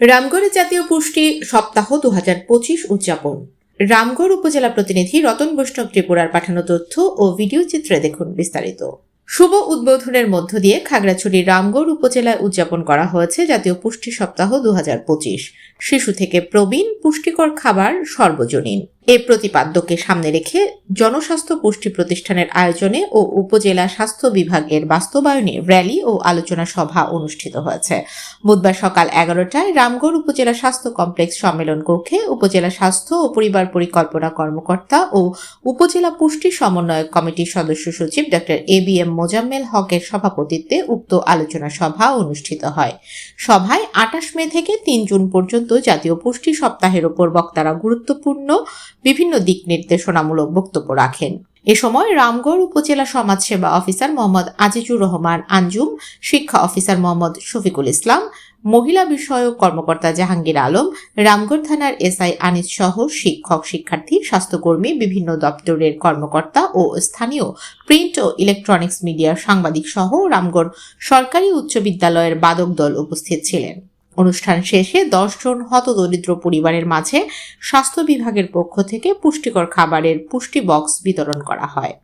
রামগড়ে জাতীয় পুষ্টি সপ্তাহ দু হাজার পঁচিশ উদযাপন। রামগড় উপজেলা প্রতিনিধি রতন বৈষ্ণব ত্রিপুরার পাঠানো তথ্য ও ভিডিও চিত্রে দেখুন বিস্তারিত। শুভ উদ্বোধনের মধ্য দিয়ে খাগড়াছড়ি রামগড় উপজেলায় উদযাপন করা হয়েছে জাতীয় পুষ্টি সপ্তাহ দু হাজার পঁচিশ। শিশু থেকে প্রবীণ পুষ্টিকর খাবার সর্বজনীন। এই প্রতিপাদ্যকে সামনে রেখে জনস্বাস্থ্য পুষ্টি প্রতিষ্ঠানের আয়োজনে ও উপজেলা স্বাস্থ্য বিভাগের বাস্তবায়নে র্যালি ও আলোচনা সভা অনুষ্ঠিত হয়েছে। বুধবার সকাল এগারোটায় রামগড় উপজেলা স্বাস্থ্য কমপ্লেক্স সম্মেলন কক্ষে উপজেলা স্বাস্থ্য ও পরিবার পরিকল্পনা কর্মকর্তা ও উপজেলা পুষ্টি সমন্বয়ক কমিটির সদস্য সচিব doctor A B M Mozammel হকের সভাপতিত্বে উক্ত আলোচনা সভা অনুষ্ঠিত হয়। সভায় আটাশ মে থেকে তিন জুন পর্যন্ত জাতীয় পুষ্টি সপ্তাহের ওপর বক্তারা গুরুত্বপূর্ণ বিভিন্ন দিক নির্দেশনামূলক বক্তব্য রাখেন। এ সময় রামগড় উপজেলা সমাজসেবা অফিসার মোহাম্মদ আজিজুর রহমান আঞ্জুম, শিক্ষা অফিসার মোহাম্মদ শফিকুল ইসলাম, মহিলা বিষয়ক কর্মকর্তা জাহাঙ্গীর আলম, রামগড় থানার এসআই আনিস সহ শিক্ষক, শিক্ষার্থী, স্বাস্থ্যকর্মী, বিভিন্ন দপ্তরের কর্মকর্তা ও স্থানীয় প্রিন্ট ও ইলেকট্রনিক্স মিডিয়ার সাংবাদিক সহ রামগড় সরকারি উচ্চ বিদ্যালয়ের বাদক দল উপস্থিত ছিলেন। অনুষ্ঠান শেষে দশজন হতদরিদ্র পরিবারের মাঝে স্বাস্থ্য বিভাগের পক্ষ থেকে পুষ্টিকর খাবারের পুষ্টি বক্স বিতরণ করা হয়।